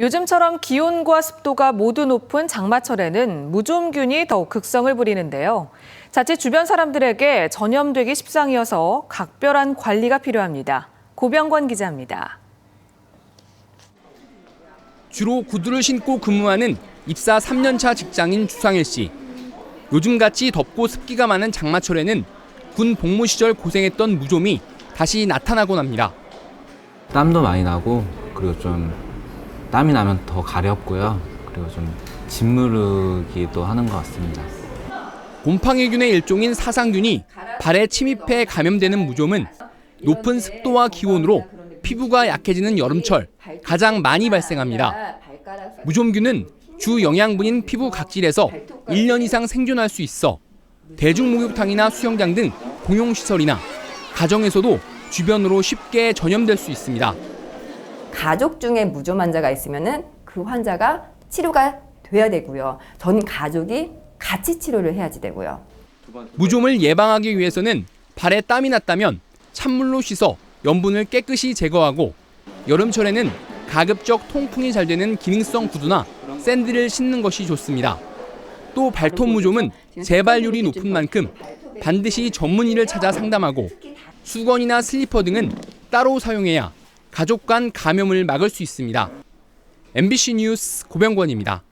요즘처럼 기온과 습도가 모두 높은 장마철에는 무좀균이 더욱 극성을 부리는데요. 자칫 주변 사람들에게 전염되기 십상이어서 각별한 관리가 필요합니다. 고병권 기자입니다. 주로 구두를 신고 근무하는 입사 3년차 직장인 주상일 씨. 요즘같이 덥고 습기가 많은 장마철에는 군 복무 시절 고생했던 무좀이 다시 나타나곤 합니다. 땀도 많이 나고 그리고 좀 땀이 나면 더 가렵고요. 그리고 좀 짓무르기도 하는 것 같습니다. 곰팡이균의 일종인 사상균이 발에 침입해 감염되는 무좀은 높은 습도와 기온으로 피부가 약해지는 여름철 가장 많이 발생합니다. 무좀균은 주 영양분인 피부 각질에서 1년 이상 생존할 수 있어 대중목욕탕이나 수영장 등 공용시설이나 가정에서도 주변으로 쉽게 전염될 수 있습니다. 가족 중에 무좀 환자가 있으면은 그 환자가 치료가 돼야 되고요. 전 가족이 같이 치료를 해야지 되고요. 무좀을 예방하기 위해서는 발에 땀이 났다면 찬물로 씻어 염분을 깨끗이 제거하고 여름철에는 가급적 통풍이 잘 되는 기능성 구두나 샌들을 신는 것이 좋습니다. 또 발톱 무좀은 재발률이 높은 만큼 반드시 전문의를 찾아 상담하고 수건이나 슬리퍼 등은 따로 사용해야 가족 간 감염을 막을 수 있습니다. MBC 뉴스 고병권입니다.